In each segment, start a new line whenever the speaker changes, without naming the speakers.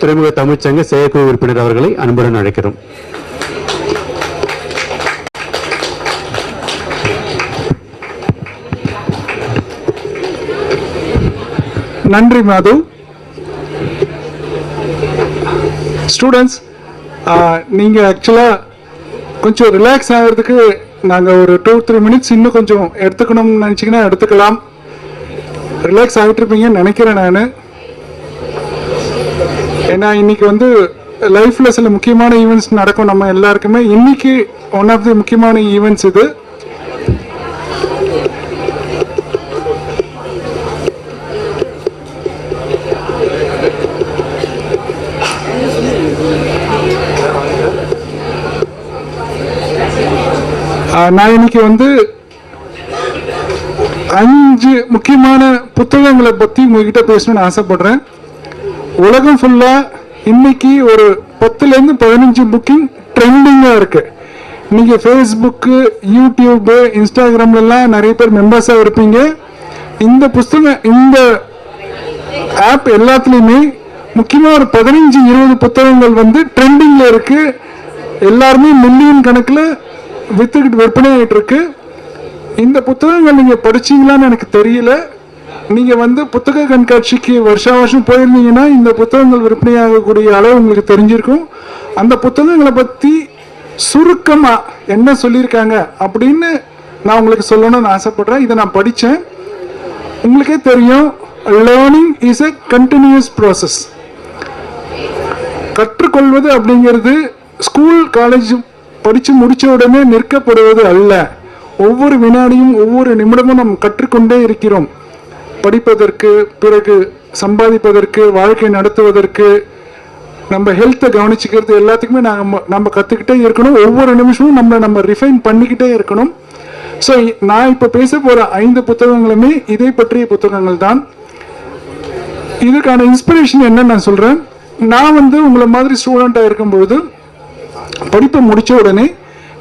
துறைமுக தமிழ்ச்சங்க செயற்குழு உறுப்பினர் அவர்களை அன்புடன் அழைக்கிறோம்.
நன்றி மாது. ஸ்டூடெண்ட்ஸ் நீங்கள் ஆக்சுவலாக கொஞ்சம் ரிலாக்ஸ் ஆகிறதுக்கு நாங்கள் ஒரு டூ த்ரீ மினிட்ஸ் இன்னும் கொஞ்சம் எடுத்துக்கணும்னு நினச்சிங்கன்னா எடுத்துக்கலாம். ரிலாக்ஸ் ஆகிட்டு இருப்பீங்கன்னு நினைக்கிறேன் நான். ஏன்னா இன்னைக்கு வந்து லைஃப்பில் சில முக்கியமான ஈவெண்ட்ஸ் நடக்கும் நம்ம எல்லாருக்குமே. இன்னைக்கு ஒன் ஆஃப் தி முக்கியமான ஈவெண்ட்ஸ் இது. நான் இன்னைக்கு வந்து அஞ்சு முக்கியமான புத்தகங்களை பத்தி உங்ககிட்ட பேசணும்னு ஆசைப்படுறேன். உலகம் ஃபுல்லாக இன்னைக்கு ஒரு பத்துலேருந்து பதினஞ்சு புக்கிங் ட்ரெண்டிங்காக இருக்கு. நீங்கள் ஃபேஸ்புக்கு யூடியூப்பு இன்ஸ்டாகிராம்லலாம் நிறைய பேர் மெம்பர்ஸாக இருப்பீங்க. இந்த புஸ்தகம் இந்த ஆப் எல்லாத்துலேயுமே முக்கியமாக ஒரு பதினஞ்சு இருபது புத்தகங்கள் வந்து ட்ரெண்டிங்கில் இருக்குது எல்லாருமே மில்லியன் கணக்கில் விற்றுக்கிட்டு விற்பனை ஆகிட்டு இருக்கு. இந்த புத்தகங்கள் நீங்கள் படிச்சீங்களான்னு எனக்கு தெரியல. நீங்கள் வந்து புத்தக கண்காட்சிக்கு வருஷா வருஷம் போயிருந்தீங்கன்னா இந்த புத்தகங்கள் விற்பனையாகக்கூடிய அளவு உங்களுக்கு தெரிஞ்சிருக்கும். அந்த புத்தகங்களை பற்றி சுருக்கமாக என்ன சொல்லியிருக்காங்க அப்படின்னு நான் உங்களுக்கு சொல்லணும்னு ஆசைப்படுறேன். இதை நான் படித்தேன் உங்களுக்கே தெரியும் learning is a continuous process கற்றுக்கொள்வது அப்படிங்கிறது ஸ்கூல் காலேஜ் படித்து முடித்த உடனே நிற்கப்படுவது அல்ல. ஒவ்வொரு வினாடியும் ஒவ்வொரு நிமிடமும் நாம் கற்றுக்கொண்டே இருக்கிறோம். படிப்பதற்கு பிறகு சம்பாதிப்பதற்கு வாழ்க்கை நடத்துவதற்கு நம்ம ஹெல்த்தை கவனிச்சுக்கிறது எல்லாத்துக்குமே நாங்கள் நம்ம கற்றுக்கிட்டே இருக்கணும். ஒவ்வொரு நிமிஷமும் நம்மளை நம்ம ரிஃபைன் பண்ணிக்கிட்டே இருக்கணும். ஸோ நான் இப்போ பேச போகிற ஐந்து புத்தகங்களுமே இதை பற்றிய புத்தகங்கள் தான். இதுக்கான இன்ஸ்பிரேஷன் என்னன்னு நான் சொல்கிறேன் நான் வந்து உங்களை மாதிரி ஸ்டூடெண்ட்டாக இருக்கும்பொழுது படிப்பை முடித்த உடனே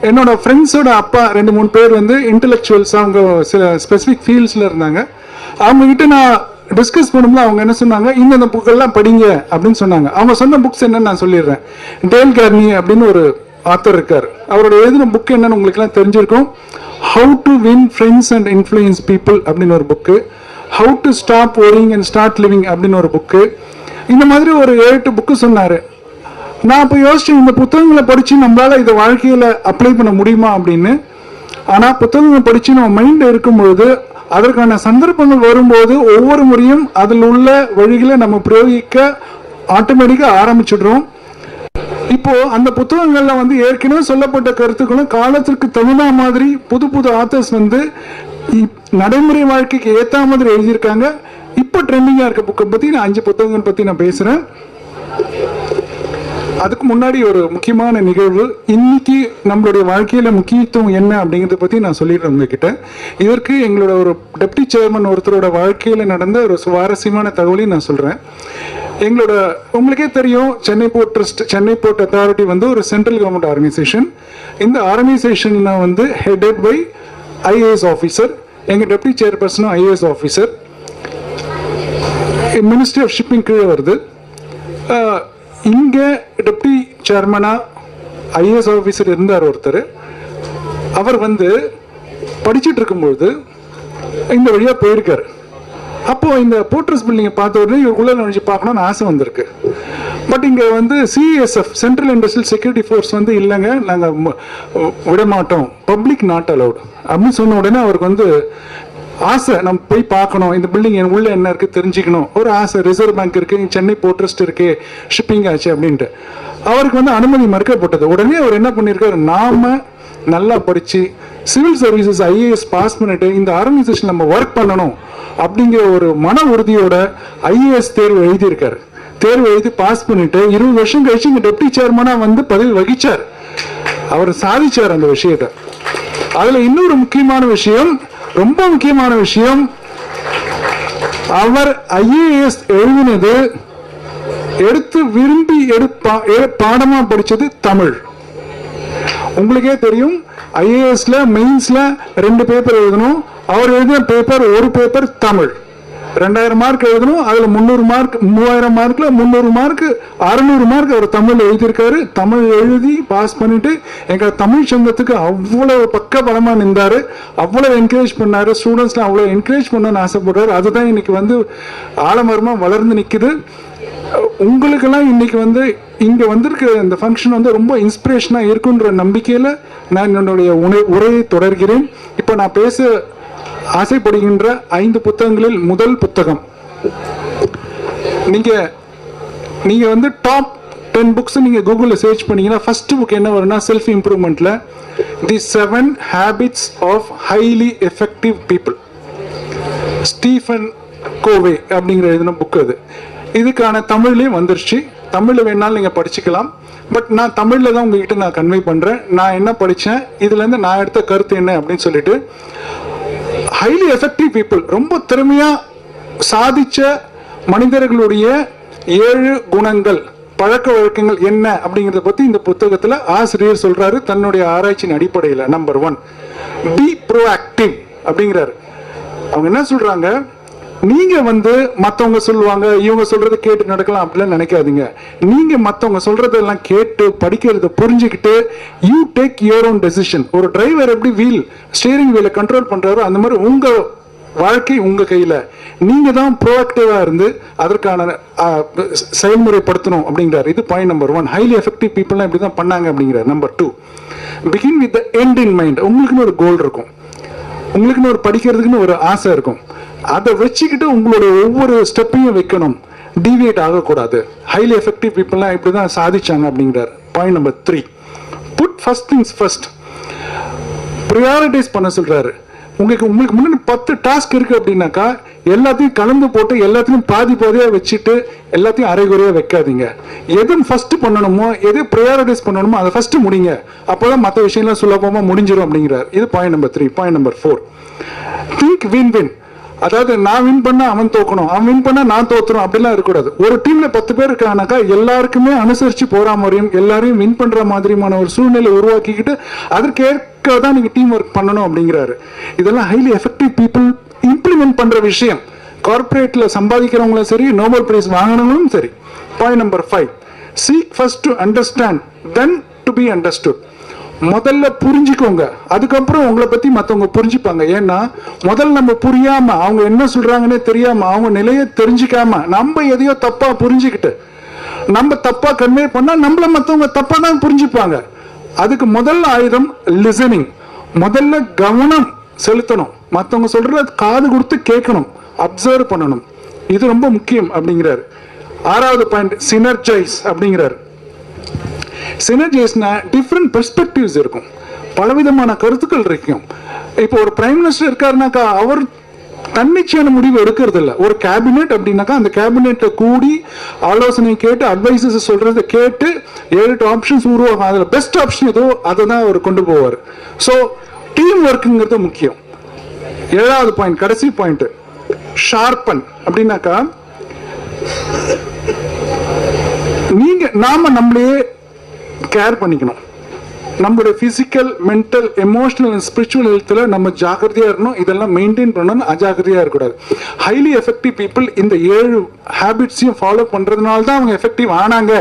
என்னோட ஃப்ரெண்ட்ஸோட அப்பா ரெண்டு மூணு பேர் வந்து இன்டலெக்சுவல்ஸாக அவங்க சில ஸ்பெசிஃபிக் ஃபீல்ட்ஸில் இருந்தாங்க. அவங்க கிட்ட நான் டிஸ்கஸ் பண்ணும்போது அவங்க என்ன சொன்னாங்க? இந்தந்த புக்கெல்லாம் படிங்க அப்படின்னு சொன்னாங்க. அவங்க சொன்ன புக்ஸ் என்னன்னு நான் சொல்லிடுறேன். டேல் கார்னி அப்படின்னு ஒரு ஆத்தர் இருக்கார். அவரோட எழுதின புக் என்னன்னு உங்களுக்குலாம் தெரிஞ்சிருக்கும். How to win friends and influence people அப்படின்னு ஒரு book how to stop worrying and start living அப்படின்னு ஒரு புக்கு இந்த மாதிரி ஒரு ஏழு எட்டு புக்கு சொன்னார். நான் இப்போ யோசிச்சேன் இந்த புத்தகங்களை படித்து நம்மளால் இதை வாழ்க்கையில் அப்ளை பண்ண முடியுமா அப்படின்னு. ஆனால் புத்தகங்கள் படித்து நம்ம மைண்டில் இருக்கும்பொழுது அதற்கான சந்தர்ப்பங்கள் வரும்போது ஒவ்வொரு முறையும் அதில் உள்ள வழிகளை நம்ம பிரயோகிக்க ஆட்டோமேட்டிக்காக ஆரம்பிச்சிடுறோம். இப்போ அந்த புத்தகங்கள்ல வந்து ஏற்கனவே சொல்லப்பட்ட கருத்துக்களும் காலத்திற்கு தகுந்த மாதிரி புது புது ஆத்தர்ஸ் வந்து இப்- நடைமுறை வாழ்க்கைக்கு ஏற்ற மாதிரி எழுதியிருக்காங்க. இப்போ ட்ரெண்டிங்காக இருக்க புக்கை பற்றி நான் அஞ்சு புத்தகங்கள் பற்றி நான் பேசுகிறேன் அதுக்கு முன்னாடி ஒரு முக்கியமான நிகழ்வு. இன்னைக்கு நம்மளுடைய வாழ்க்கையில முக்கியத்துவம் என்ன அப்படிங்கறத பத்தி நான் சொல்லிடுறேன் உங்ககிட்ட. இதற்கு எங்களோட ஒரு டெப்டி சேர்மன் ஒருத்தரோட வாழ்க்கையில நடந்த ஒரு சுவாரஸ்யமான தகவலையும் நான் சொல்றேன். எங்களோட உங்களுக்கே தெரியும் Chennai port trust Chennai port authority வந்து ஒரு சென்ட்ரல் கவர்மெண்ட் ஆர்கனைசேஷன் இந்த ஆர்கனைசேஷன்ல வந்து ஹெடட் பை ஐஏஎஸ் ஆஃபீஸர் எங்க deputy சேர்பர்சனும் IAS officer ministry of shipping கீழே வருது. இங்கே டெப்டி சேர்மனா ஐஏஎஸ் ஆஃபீஸர் இருந்தார் ஒருத்தர். அவர் வந்து படிச்சுட்டு இருக்கும்பொழுது இந்த வழியாக போயிருக்கார். அப்போது இந்த போர்ட்ரஸ் பில்டிங்கை பார்த்த உடனே இவருக்குள்ள நுழைஞ்சு பார்க்கணும்னு ஆசை வந்திருக்கு. பட் இங்கே வந்து CSF central industrial security force வந்து இல்லைங்க நாங்கள் விட மாட்டோம். பப்ளிக் நாட் அலவுட் அப்படின்னு சொன்ன உடனே அவருக்கு வந்து ஆசை நம்ம போய் பார்க்கணும். இந்த பில்டிங் என் உள்ள என்ன இருக்கு தெரிஞ்சுக்கணும். ஒரு ஆசை ரிசர்வ் பேங்க் இருக்கு சென்னை போர்ட் ட்ரஸ்ட் இருக்கு ஷிப்பிங் ஆச்சு அப்படின்ட்டு. அவருக்கு வந்து அனுமதி மறுக்கப்பட்டது உடனே அவர் என்ன பண்ணியிருக்காரு நாம நல்லா படிச்சு சிவில் சர்வீசஸ் ஐஏஎஸ் பாஸ் பண்ணிட்டு இந்த ஆர்கனைசேஷன் நம்ம ஒர்க் பண்ணணும் அப்படிங்கிற ஒரு மன உறுதியோட ஐஏஎஸ் தேர்வு எழுதியிருக்காரு. தேர்வு எழுதி பாஸ் பண்ணிட்டு இருபது வருஷம் கழிச்சு இந்த டெப்டி சேர்மனா வந்து பதவி வகிச்சார். அவர் சாதிச்சார் அந்த விஷயத்தை. அதுல இன்னொரு முக்கியமான விஷயம் ரொம்ப முக்கியமான விஷயம். அவர் ஐஏஎஸ் எழுதினது எடுத்து விரும்பி எடுப்பா பாடமா படிச்சது தமிழ். உங்களுக்கே தெரியும் ஐஏஎஸ்ல மெயின்ஸ்ல ரெண்டு பேப்பர் எழுதணும். அவர் எழுதின பேப்பர் ஒரு பேப்பர் தமிழ். ரெண்டாயிரம் மார்க் எழுதணும் அதில் முந்நூறு மார்க் மூவாயிரம் மார்க்கில் முந்நூறு மார்க் அறுநூறு மார்க் அவர் தமிழில் எழுதியிருக்காரு. தமிழ் எழுதி பாஸ் பண்ணிட்டு எங்கள் தமிழ் சங்கத்துக்கு அவ்வளோ பக்க பலமாக நின்றார். அவ்வளோ என்கரேஜ் பண்ணார். ஸ்டூடெண்ட்ஸ்லாம் அவ்வளோ என்கரேஜ் பண்ணணும்னு ஆசைப்படுறாரு. அதுதான் இன்னைக்கு வந்து ஆலமரமா வளர்ந்து நிற்கிது உங்களுக்கெல்லாம் இன்னைக்கு வந்து இங்கே வந்திருக்க இந்த ஃபங்க்ஷன் வந்து ரொம்ப இன்ஸ்பிரேஷனாக இருக்குன்ற நம்பிக்கையில் நான் என்னுடைய உணை- உரையை தொடர்கிறேன். இப்போ நான் பேச ஆசைப்படுகின்ற ஐந்து புத்தகங்களில் முதல் புத்தகம். நீங்க நீங்க வந்து டாப் டென் புக்ஸ் நீங்க கூகுளில் சர்ச் பண்ணீங்கன்னா ஃபர்ஸ்ட் புக் என்ன வரும்னா self இம்ப்ரூவ்மெண்ட்ல the seven habits of highly effective people Stephen Covey அப்படிங்கிற எழுதின புக் அது. இதுக்கான தமிழ்லேயும் வந்துருச்சு. தமிழில் வேணாலும் நீங்கள் படிச்சுக்கலாம். பட் நான் தமிழில் தான் உங்ககிட்ட நான் கன்வே பண்ணுறேன் நான் என்ன படித்தேன் இதுலேருந்து நான் எடுத்த கருத்து என்ன அப்படின்னு சொல்லிட்டு ஹைலி எஃபெக்டிவ் பீப்புள் ரொம்ப திறமையாக சாதித்த மனிதர்களுடைய ஏழு குணங்கள் பழக்க வழக்கங்கள் என்ன அப்படிங்கிறத பற்றி இந்த புத்தகத்தில் ஆசிரியர் சொல்கிறாரு தன்னுடைய ஆராய்ச்சியின் அடிப்படையில் நம்பர் ஒன் பி ப்ரோஆக்டிவ் அப்படிங்கிறாரு. அவங்க என்ன சொல்கிறாங்க நீங்க வந்து மத்தவங்க சொல்லுவாங்க இவங்க சொல்றதை கேட்டு நடக்கலாம் அப்படிலாம் நினைக்காதீங்க. நீங்க மத்தவங்க சொல்றதெல்லாம் கேட்டு படிக்கிறத புரிஞ்சுக்கிட்டு you take your own decision ஒரு டிரைவர் எப்படி வீல் ஸ்டீரிங் வீலை கண்ட்ரோல் பண்றாரோ அந்த மாதிரி உங்க வாழ்க்கை உங்க கையில. நீங்க தான் ப்ரோஆக்டிவா இருந்து அதற்கான செயல்முறைப்படுத்தணும் அப்படிங்கிறார். இது point number one highly effective பீப்புள்லாம் இப்படி தான் பண்ணாங்க அப்படிங்கிறார். Number two begin with end in mind உங்களுக்குன்னு ஒரு கோல் இருக்கும். உங்களுக்குன்னு ஒரு படிக்கிறதுக்குன்னு ஒரு ஆசை இருக்கும். அதை வச்சுக்கிட்டு உங்களோட ஒவ்வொரு ஸ்டெப்பையும் வைக்கணும். டிவியேட் ஆகக்கூடாது. ஹைலி எஃபெக்டிவ் பீப்புளெலாம் இப்படி தான் சாதிச்சாங்க அப்படிங்கிறார். Point number three put first things first prioritise பண்ண சொல்கிறாரு உங்களுக்கு உங்களுக்கு முன்னாடி பத்து டாஸ்க் இருக்குது அப்படின்னாக்கா எல்லாத்தையும் கலந்து போட்டு எல்லாத்தையும் பாதி பாதியாக வச்சுட்டு எல்லாத்தையும் அரைகுறையாக வைக்காதீங்க. எதுன்னு ஃபஸ்ட்டு பண்ணணுமோ எது ப்ரையாரிட்டைஸ் பண்ணணுமோ அதை ஃபஸ்ட்டு முடிங்க. அப்போதான் மற்ற விஷயம்லாம் சுலபமாக முடிஞ்சிடும் அப்படிங்கிறார். இது point number three point number four think win win அதாவது நான் வின் பண்ணா அவன் தோக்கணும் அவன் வின் பண்ணா நான் தோத்துறோம் அப்படிலாம் இருக்கக்கூடாது. ஒரு டீம்ல பத்து பேர் இருக்கானாக்கா எல்லாருக்குமே அனுசரிச்சு போற மாதிரியும் எல்லாரையும் வின் பண்ற மாதிரியான ஒரு சூழ்நிலை உருவாக்கிக்கிட்டு அதற்கேற்க தான் நீங்க டீம் ஒர்க் பண்ணணும் அப்படிங்கிறாரு. இதெல்லாம் ஹைலி எஃபெக்டிவ் பீப்புள் இம்ப்ளிமெண்ட் பண்ற விஷயம். கார்பரேட்ல சம்பாதிக்கிறவங்களும் சரி நோபல் பிரைஸ் வாங்கினவங்களும் சரி. Point number five seek first to understand then to be understood முதல்ல புரிஞ்சுக்கோங்க. அதுக்கப்புறம் உங்களை பத்தி மற்றவங்க புரிஞ்சுப்பாங்க. ஏன்னா முதல்ல நம்ம புரியாம அவங்க என்ன சொல்றாங்கன்னே தெரியாம அவங்க நிலையை தெரிஞ்சுக்காம நம்ம எதையோ தப்பா புரிஞ்சுக்கிட்டு நம்ம தப்பா கன்வே பண்ணா நம்மள மற்றவங்க தப்பா தான் புரிஞ்சுப்பாங்க. அதுக்கு முதல் ஆயுதம் லிசனிங் முதல்ல கவனம் செலுத்தணும். மற்றவங்க சொல்றத காது கொடுத்து கேட்கணும். அப்சர்வ் பண்ணணும். இது ரொம்ப முக்கியம் அப்படிங்கிறாரு. ஆறாவது பாயிண்ட் சினர்ஜைஸ் அப்படிங்கிறாரு. சினர்ஜிஸ்னா டிஃப்ரெண்ட் பெர்ஸ்பெக்டிவ்ஸ் இருக்கும். பலவிதமான கருத்துக்கள் இருக்கும். இப்போ ஒரு பிரைம் மினிஸ்டர் இருக்காருனாக்கா அவர் தன்னிச்சையான முடிவு எடுக்கிறது இல்லை ஒரு கேபினெட் அப்படின்னாக்கா அந்த கேபினெட்டை கூடி ஆலோசனை கேட்டு அட்வைசஸ் சொல்கிறத கேட்டு ஏழு எட்டு ஆப்ஷன்ஸ் உருவாகும். அதில் பெஸ்ட் ஆப்ஷன் ஏதோ அதை தான் அவர் கொண்டு போவார். ஸோ டீம் ஒர்க்குங்கிறது முக்கியம். ஏழாவது பாயிண்ட் கடைசி பாயிண்ட் ஷார்பன் அப்படின்னாக்கா நீங்க நாம நம்மளையே கேர் பண்ணிக்கணும். நம்மளுடைய physical mental emotional and spiritual ஹெல்த்தில் நம்ம ஜாக்கிரதையாக இருக்கணும். இதெல்லாம் மெயின்டைன் பண்ணணும். அஜாக்கிரதையாக இருக்கக்கூடாது. ஹைலி எஃபெக்டிவ் பீப்புள் இந்த ஏழு ஹேபிட்ஸையும் ஃபாலோ பண்ணுறதுனால தான் அவங்க எஃபெக்டிவ் ஆனாங்க.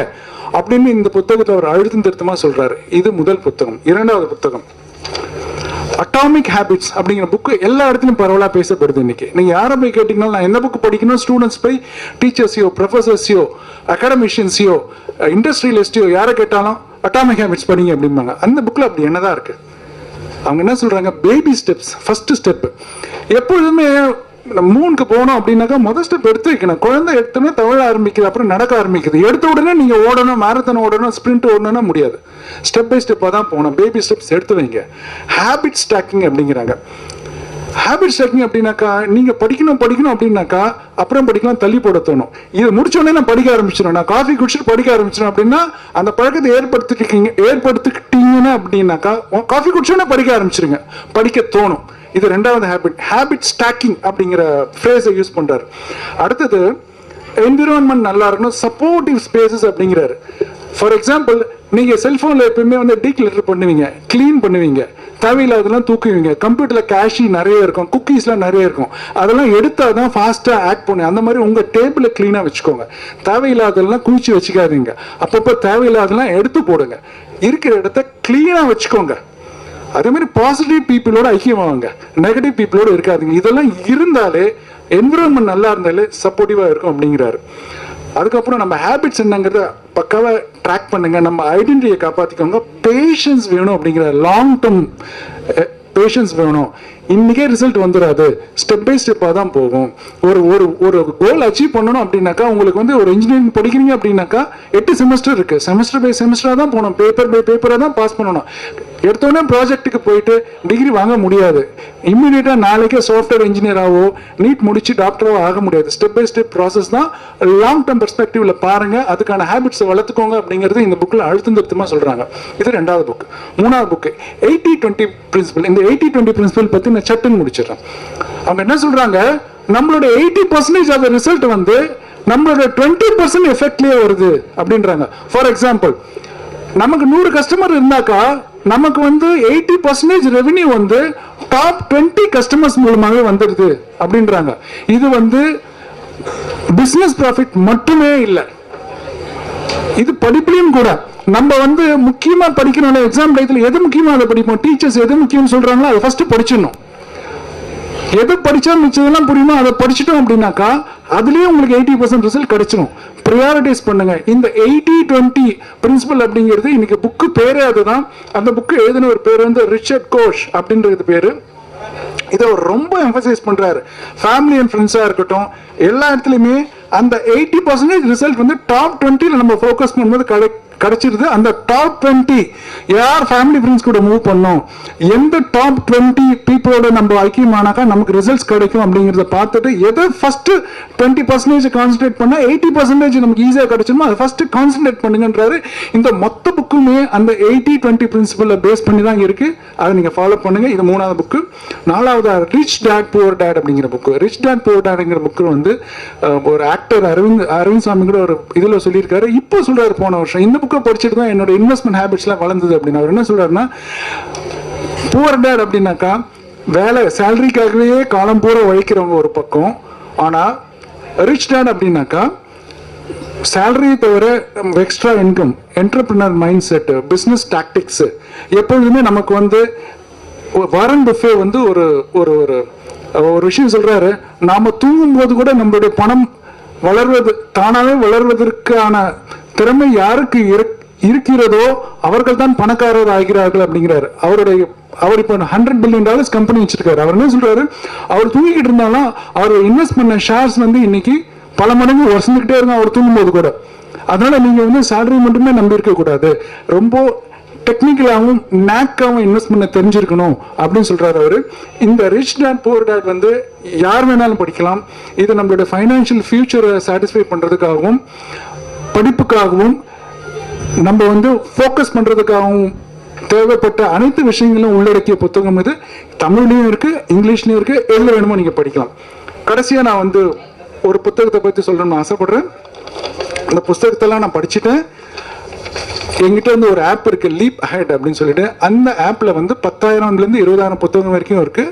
அப்படின்னு இந்த புத்தகத்தை அவர் அழுத்தம் திருத்தமாக சொல்றாரு. இது முதல் புத்தகம். இரண்டாவது புத்தகம். அட்டாமிக் ஹேபிட்ஸ் அப்படிங்கிற புக்கு எல்லா இடத்துலையும் பரவலாக பேசப்படுது இன்னைக்கு. நீங்கள் யாரை போய் கேட்டிங்கனாலும் நான் எந்த புக் படிக்கணும்? ஸ்டூடெண்ட்ஸ் போய் டீச்சர்ஸையோ ப்ரொஃபசர்ஸையோ அகாடமிஷியன்ஸையோ இண்டஸ்ட்ரியலிஸ்டையோ யாரை கேட்டாலும் அட்டாமிக் ஹேபிட்ஸ் படிங்க அப்படிம்பாங்க. அந்த புக்கில் அப்படி என்னதான் இருக்குது அவங்க என்ன சொல்கிறாங்க பேபி ஸ்டெப்ஸ் ஃபஸ்ட்டு ஸ்டெப்பு எப்பொழுதுமே மூணுக்கு போனோம் அப்படின்னாக்கா முதல் ஸ்டெப் எடுத்து வைக்கணும். குழந்தை எடுத்தோடனே தவழ ஆரம்பிக்குது அப்புறம் நடக்க ஆரம்பிக்குது. எடுத்த உடனே நீங்க ஓடணும் மேரத்தான் ஓடணும் ஸ்ப்ரிண்ட் ஓடணும்னா முடியாது. ஸ்டெப் பை ஸ்டெப்பாக தான் போகணும். பேபி ஸ்டெப்ஸ் எடுத்து வைங்க. ஹேபிட் ஸ்டாக்கிங் அப்படிங்கிறாங்க. ஹேபிட் ஸ்டாக்கிங் அப்படின்னாக்கா நீங்கள் படிக்கணும் படிக்கணும் அப்படின்னாக்கா அப்புறம் படிக்கலாம் தள்ளி போட தோணும். இது முடிச்சோடனே நான் படிக்க ஆரம்பிச்சிடும் நான் காஃபி குடிச்சிட்டு படிக்க ஆரம்பிச்சிடும் அப்படின்னா அந்த பழக்கத்தை ஏற்படுத்திக்கிங்க ஏற்படுத்திக்கிட்டீங்கன்னா அப்படின்னாக்கா காஃபி குடிச்சோடனே படிக்க ஆரம்பிச்சிருங்க. படிக்க தோணும். இது ரெண்டாவது ஹேபிட் ஹேபிட் ஸ்டாக்கிங் அப்படிங்கிற ஃப்ரேஸை யூஸ் பண்ணுறாரு அடுத்தது என்விரான்மெண்ட் நல்லா இருக்கணும் சப்போர்ட்டிவ் ஸ்பேசஸ் அப்படிங்கிறாரு. ஃபார் எக்ஸாம்பிள் நீங்கள் செல்ஃபோனில் எப்பயுமே வந்து டீக்லிட்டர் பண்ணுவீங்க க்ளீன் பண்ணுவீங்க. தேவையில்லாததெல்லாம் தூக்குவீங்க. கம்ப்யூட்டரில் கேஷி நிறைய இருக்கும். குக்கீஸ்லாம் நிறைய இருக்கும். அதெல்லாம் எடுத்தால் தான் ஃபாஸ்ட்டாக ஆக்ட் பண்ணி அந்த மாதிரி உங்கள் டேபிளை க்ளீனாக வச்சுக்கோங்க. தேவையில்லாதெல்லாம் குளிச்சு வச்சுக்காதீங்க. அப்பப்போ தேவையில்லாதெல்லாம் எடுத்து போடுங்க. இருக்கிற இடத்த க்ளீனாக வச்சுக்கோங்க. அதே மாதிரி பாசிட்டிவ் பீப்புளோட ஐக்கியமாவாங்க நெகட்டிவ் பீப்புளோட இருக்காதுங்க. இதெல்லாம் இருந்தாலே என்விரான்மெண்ட் நல்லா இருந்தாலே சப்போர்ட்டிவாக இருக்கும் அப்படிங்கிறாரு. அதுக்கப்புறம் நம்ம ஹேபிட்ஸ் என்னங்கிறத பக்காவாக ட்ராக் பண்ணுங்க. நம்ம ஐடென்டிட்டியை காப்பாற்றிக்கோங்க பேஷன்ஸ் வேணும் அப்படிங்கிற லாங் டேர்ம் பேஷன்ஸ் வேணும். இன்னைக்கே ரிசல்ட் வந்துடாது ஸ்டெப் பை ஸ்டெப்பாக தான் போகும். ஒரு ஒரு ஒரு கோல் அச்சீவ் பண்ணணும் அப்படின்னாக்கா உங்களுக்கு வந்து ஒரு இன்ஜினியரிங் படிக்கிறீங்க அப்படின்னாக்கா எட்டு செமஸ்டர் இருக்கு. செமஸ்டர் பை செமஸ்டராக தான் போகணும். பேப்பர் பை பேப்பராக தான் பாஸ் பண்ணணும். எடுத்தோடனே ப்ராஜெக்ட்டுக்கு போயிட்டு டிகிரி வாங்க முடியாது. இம்மிடியேட்டாக நாளைக்கே சாஃப்ட்வேர் இன்ஜினியராகவோ நீட் முடிச்சு டாக்டராகவோ ஆக முடியாது. ஸ்டெப் பை ஸ்டெப் ப்ராசஸ் தான் லாங் டேர்ம் பெர்ஸ்பெக்டிவில் பாருங்க. அதுக்கான ஹேபிட்ஸை வளர்த்துக்கோங்க அப்படிங்கிறது இந்த புக்கில் அழுத்தம் திருத்தமாக சொல்றாங்க. இது ரெண்டாவது புக் மூணாவது புக் எயிட்டி டுவெண்ட்டி பிரின்சிபல் இந்த எயிட்டி டுவெண்ட்டி பிரின்சிபல் பற்றி சட்டுன்னு சட்டுன்னு முடிச்சிடுறேன். அவங்க என்ன சொல்றாங்க? நம்மளோட எயிட்டி பர்சன்டேஜ் ஆஃப் ரிசல்ட் வந்து நம்மளோட டுவெண்ட்டி பர்சன்ட் எஃபெக்ட்லயே வருது அப்படின்றாங்க. ஃபார் எக்ஸாம்பிள் நமக்கு நூறு கஸ்டமர் இருந்தாக்கா நமக்கு வந்து எயிட்டி பர்சன்டேஜ் ரெவென்யூ வந்து டாப் டுவெண்ட்டி கஸ்டமர்ஸ் மூலமாகவே வந்துடுது அப்படின்றாங்க. இது வந்து பிஸ்னஸ் ப்ராஃபிட் மட்டுமே இல்லை. இது படிப்புலையும் கூட. நம்ம வந்து முக்கியமா படிக்கணும் எக்ஸாம் டயத்தில் எது முக்கியமா அதை படிப்போம். டீச்சர்ஸ் எது முக்கியம்னு சொல்றாங்களோ அதை ஃபஸ்ட்டு படிச்சிடணும். எது படிச்சா மிச்சதெல்லாம் புரியுமோ? அதை படிச்சிட்டோம் அப்படின்னாக்கா அதுலேயும் உங்களுக்கு எயிட்டி பர்சன்ட் ரிசல்ட் கிடைச்சிடும் ப்ரியாரிட்டிஸ் பண்ணுங்கள் இந்த எயிட்டி டுவெண்ட்டி பிரின்சிபல் அப்படிங்கிறது இன்னைக்கு புக்கு பேரே அதுதான். அந்த புக்கு எழுதின ஒரு பேர் வந்து ரிச்சர்ட் கோஷ் அப்படின்றது பேர். இதை அவர் ரொம்ப எம்ஃபசைஸ் பண்ணுறாரு ஃபேமிலி அண்ட் ஃப்ரெண்ட்ஸாக இருக்கட்டும் எல்லா இடத்துலையுமே அந்த எயிட்டி பர்சன்டேஜ் ரிசல்ட் வந்து டாப் டுவெண்ட்டியில் நம்ம ஃபோக்கஸ் பண்ணும்போது கிடை கிடைச்சிருது. அந்த டாப் டுவெண்ட்டி யார் ஃபேமிலி ஃப்ரெண்ட்ஸ் கூட மூவ் பண்ணோம்? எந்த டாப் டுவெண்ட்டி பீப்புளோட நம்ம ஐக்கியமானாக்கா நமக்கு ரிசல்ட்ஸ் கிடைக்கும் அப்படிங்கிறத பார்த்துட்டு எதை ஃபஸ்ட்டு டுவெண்ட்டி பர்சன்டேஜ் கான்சன்ட்ரேட் பண்ணால் எயிட்டி பர்சன்டேஜ் நமக்கு ஈஸியாக கிடைச்சிருமோ அதை ஃபஸ்ட்டு கான்சன்ட்ரேட் பண்ணுங்கன்றாரு. இந்த மொத்த புக்குமே அந்த எயிட்டி டுவெண்ட்டி பிரின்சிபலை பேஸ் பண்ணி தான் இருக்கு. அதை நீங்கள் ஃபாலோ பண்ணுங்க. இது மூணாவது புக்கு நாலாவது ரிச் டேட் புவர் டேட் அப்படிங்கிற புக்கு ரிச் டேட் புவர் டேட்ங்கிற புக்கு வந்து ஒரு ஆக்டர் அரவிந்த் அரவிந்த் சாமி கூட ஒரு இதில் சொல்லியிருக்காரு. இப்போ சொல்றாரு போன வருஷம். இந்த புக்கு படிச்சுட்டு தான் என்னோட இன்வெஸ்ட்மெண்ட் ஹேபிட்ஸ்லாம் வளர்ந்தது அப்படின்னு. அவர் என்ன சொல்றாருன்னா புவர் டேட் அப்படின்னாக்கா வேலை சேலரிக்காகவே காலம் பூரா உழைக்கிறவங்க ஒரு பக்கம். ஆனால் ரிச் டேட் அப்படின்னாக்கா சேலரியை தவிர extra income entrepreneur mind set business tactics எப்பொழுதுமே நமக்கு வந்து வரன் வாரன் புஃபே வந்து ஒரு ஒரு ஒரு ஒரு விஷயம் சொல்றாரு. நாம தூங்கும் போது கூட நம்மளுடைய பணம் வளர்வது தானாகவே வளர்வதற்கான திறமை யாருக்கு இருக்கிறதோ அவர்கள் தான் பணக்காரர் ஆகிறார்கள் அப்படிங்கிறாரு. அவருடைய அவர் இப்போ ஹண்ட்ரட் பில்லியன் டாலர்ஸ் கம்பெனி வச்சிருக்காரு. அவர் என்ன சொல்றாரு? அவர் தூங்கிக்கிட்டு இருந்தாலும் அவர் இன்வெஸ்ட் பண்ண ஷேர்ஸ் வந்து இன்னைக்கு பல மடங்கு வசந்துக்கிட்டே இருக்கும். அவர் தூங்கும்போது கூட. அதனால நீங்க வந்து சேலரி மட்டுமே நம்பி இருக்க கூடாது. ரொம்ப டெக்னிக்கலாகவும் நேக்காகவும் இன்வெஸ்ட் பண்ண தெரிஞ்சிருக்கணும் அப்படின்னு சொல்றாரு அவரு. இந்த ரிச் டேட் புவர் டேட் வந்து யார் வேணாலும் படிக்கலாம். இது நம்மளுடைய ஃபைனான்ஷியல் ஃபியூச்சரை சாட்டிஸ்ஃபை பண்றதுக்காகவும் படிப்புக்காகவும் நம்ம வந்து ஃபோக்கஸ் பண்ணுறதுக்காகவும் தேவைப்பட்ட அனைத்து விஷயங்களும் உள்ளடக்கிய புத்தகம் இது. தமிழ்லையும் இருக்குது இங்கிலீஷ்லையும் இருக்குது எதில் வேணுமோ நீங்கள் படிக்கலாம். கடைசியாக நான் வந்து ஒரு புத்தகத்தை பற்றி சொல்லணும்னு ஆசைப்பட்றேன். அந்த புத்தகத்தெல்லாம் நான் படிச்சுட்டேன். என்கிட்ட வந்து ஒரு ஆப் இருக்கு லீப் ஹெட் அப்படின்னு சொல்லிட்டு. அந்த ஆப்பில் வந்து பத்தாயிரம்லேருந்து இருபதாயிரம் புத்தகம் வரைக்கும் இருக்கு.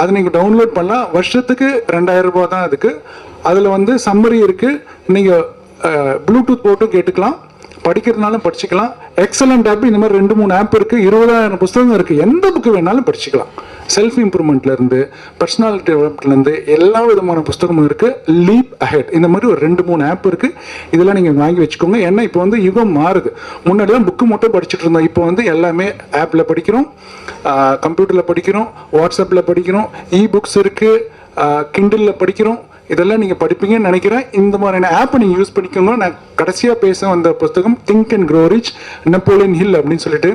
அதை நீங்கள் டவுன்லோட் பண்ணலாம். வருஷத்துக்கு ரெண்டாயிரம் ரூபாய் தான் அதுக்கு. அதில் வந்து சம்மரி இருக்கு. நீங்கள் ப்ளூடூத் போட்டும் கேட்டுக்கலாம். படிக்கிறதுனாலும் படிச்சுக்கலாம். எக்ஸலண்ட் ஆப் இந்த மாதிரி ரெண்டு மூணு ஆப் இருக்குது இருபதாயிரம் புத்தகம் இருக்குது எந்த புக்கு வேணாலும் படிச்சுக்கலாம். செல்ஃப் இம்ப்ரூவ்மெண்ட்லேருந்து பர்சனாலிட்டி டெவலப்மெண்ட்லேருந்து எல்லா விதமான புத்தகமும் இருக்குது லீப் அஹெட் இந்த மாதிரி ஒரு ரெண்டு மூணு ஆப் இருக்குது இதெல்லாம் நீங்கள் வாங்கி வச்சுக்கோங்க. ஏன்னா இப்போ வந்து யுகம் மாறுது. முன்னாடி தான் புக்கு மட்டும் படிச்சுட்டு இருந்தோம். இப்போ வந்து எல்லாமே ஆப்பில் படிக்கிறோம். கம்ப்யூட்டரில் படிக்கிறோம். வாட்ஸ்அப்பில் படிக்கிறோம். இ புக்ஸ் இருக்குது கிண்டிலில் படிக்கிறோம். இதெல்லாம் நீங்கள் படிப்பீங்கன்னு நினைக்கிறேன். இந்த மாதிரியான ஆப்பை நீங்கள் யூஸ் பண்ணிக்கோங்க. நான் கடைசியாக பேச வந்த புஸ்தகம் think and grow rich Napoleon Hill அப்படின்னு சொல்லிட்டு.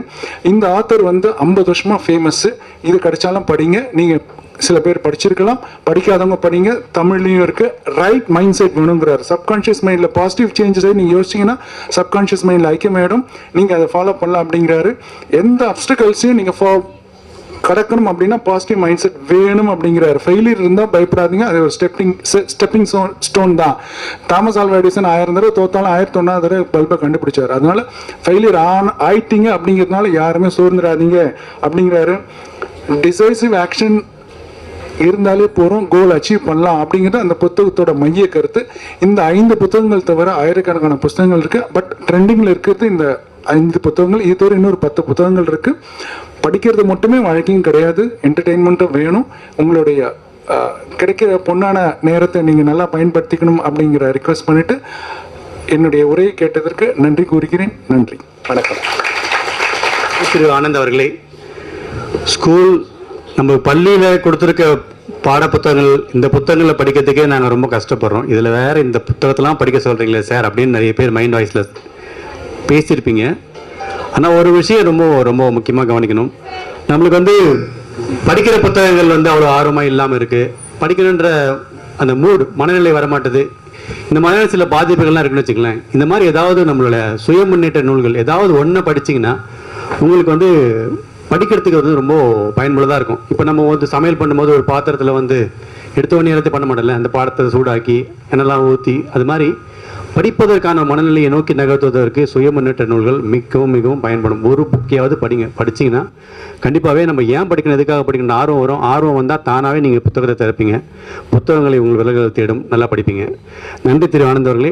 இந்த ஆத்தர் வந்து ஐம்பது வருஷமாக ஃபேமஸ்ஸு இது கிடைச்சாலும் படிங்க. நீங்கள் சில பேர் படிச்சிருக்கலாம். படிக்காதவங்க படிங்க. தமிழ்லையும் இருக்குது ரைட் மைண்ட் செட் வேணுங்கிறார் சப்கான்ஷியஸ் மைண்டில் பாசிட்டிவ் சேஞ்சஸ் நீங்கள் யோசிச்சிங்கன்னா சப்கான்ஷியஸ் மைண்டில் ஐக்கியமாயிடும். நீங்கள் அதை ஃபாலோ பண்ணலாம் அப்படிங்கிறாரு. எந்த அப்டக்கல்ஸையும் நீங்கள் ஃபா கடக்கணும் அப்படின்னா பாசிட்டிவ் மைண்ட் செட் வேணும் அப்படிங்கிறார். ஃபெயிலியர் இருந்தால் பயப்படாதீங்க. அது ஒரு ஸ்டெப்பிங் ஸ்டெப்பிங் ஸ்டோன் தான். தாமஸ் ஆல்வா எடிசன் ஆயிரம் தடவை தோத்தாலும் ஆயிரத்தி ஒன்றாவது தடவை பல்பை கண்டுபிடிச்சார். அதனால ஃபெயிலியர் ஆன ஆயிட்டீங்க அப்படிங்கிறதுனால யாருமே சோர்ந்துடாதீங்க அப்படிங்கிறாரு. டிசைசிவ் ஆக்ஷன் இருந்தாலே போகிறோம் கோல் அச்சீவ் பண்ணலாம் அப்படிங்கிறது அந்த புத்தகத்தோட மைய கருத்து. இந்த ஐந்து புத்தகங்கள் தவிர ஆயிரக்கணக்கான புத்தகங்கள் இருக்குது பட் ட்ரெண்டிங்கில் இருக்கிறது இந்த ஐந்து புத்தகங்கள். இது தவிர இன்னொரு பத்து புத்தகங்கள் இருக்குது படிக்கிறது மட்டுமே வாழ்க்கையும் கிடையாது. என்டர்டெயின்மெண்ட்டும் வேணும். உங்களுடைய கிடைக்கிற பொண்ணான நேரத்தை நீங்கள் நல்லா பயன்படுத்திக்கணும் அப்படிங்கிற ரிக்வெஸ்ட் பண்ணிட்டு என்னுடைய உரையை கேட்டதற்கு நன்றி கூறுகிறேன். நன்றி. வணக்கம்.
திரு ஆனந்த் அவர்களே ஸ்கூல் நம்ம பள்ளியில் கொடுத்துருக்க பாட புத்தகங்கள் இந்த புத்தகங்களை படிக்கிறதுக்கே நாங்கள் ரொம்ப கஷ்டப்படுறோம். இதில் வேற இந்த புத்தகத்தெல்லாம் படிக்க சொல்கிறீங்களே சார் அப்படின்னு நிறைய பேர் மைண்ட் வாய்ஸில் பேசியிருப்பீங்க. ஆனால் ஒரு விஷயம் ரொம்ப ரொம்ப முக்கியமாக கவனிக்கணும். நம்மளுக்கு வந்து படிக்கிற புத்தகங்கள் வந்து அவ்வளோ ஆர்வமாக இல்லாமல் இருக்குது படிக்கணுன்ற அந்த மூடு மனநிலை வரமாட்டது. இந்த மாதிரியான சில பாதிப்புகள்லாம் இருக்குன்னு வச்சுக்கலாம் இந்த மாதிரி ஏதாவது நம்மளோட சுய முன்னேற்ற நூல்கள் ஏதாவது ஒன்றை படிச்சீங்கன்னா உங்களுக்கு வந்து படிக்கிறதுக்கு வந்து ரொம்ப பயனுள்ளதாக இருக்கும். இப்போ நம்ம வந்து சமையல் பண்ணும்போது ஒரு பாத்திரத்தில் வந்து எடுத்த உடனே எல்லாத்தையும் பண்ண மாட்டோம்ல? அந்த பாத்திரத்தை சூடாக்கி எண்ணெல்லாம் ஊற்றி அது மாதிரி படிப்பதற்கான மனநிலையை நோக்கி நகர்த்துவதற்கு சுய முன்னேற்ற நூல்கள் மிகவும் மிகவும் பயன்படும். ஒரு புக்கையாவது படிங்க. படிச்சீங்கன்னா கண்டிப்பாகவே நம்ம ஏன் படிக்கணும்? எதுக்காக படிக்கணும் ஆர்வம் வரும். ஆர்வம் வந்தால் தானாகவே நீங்கள் புத்தகத்தை திறப்பீங்க. புத்தகங்களை உங்கள் விலகுகள் தேடும். நல்லா படிப்பீங்க. நன்றி திரு ஆனந்தவர்களே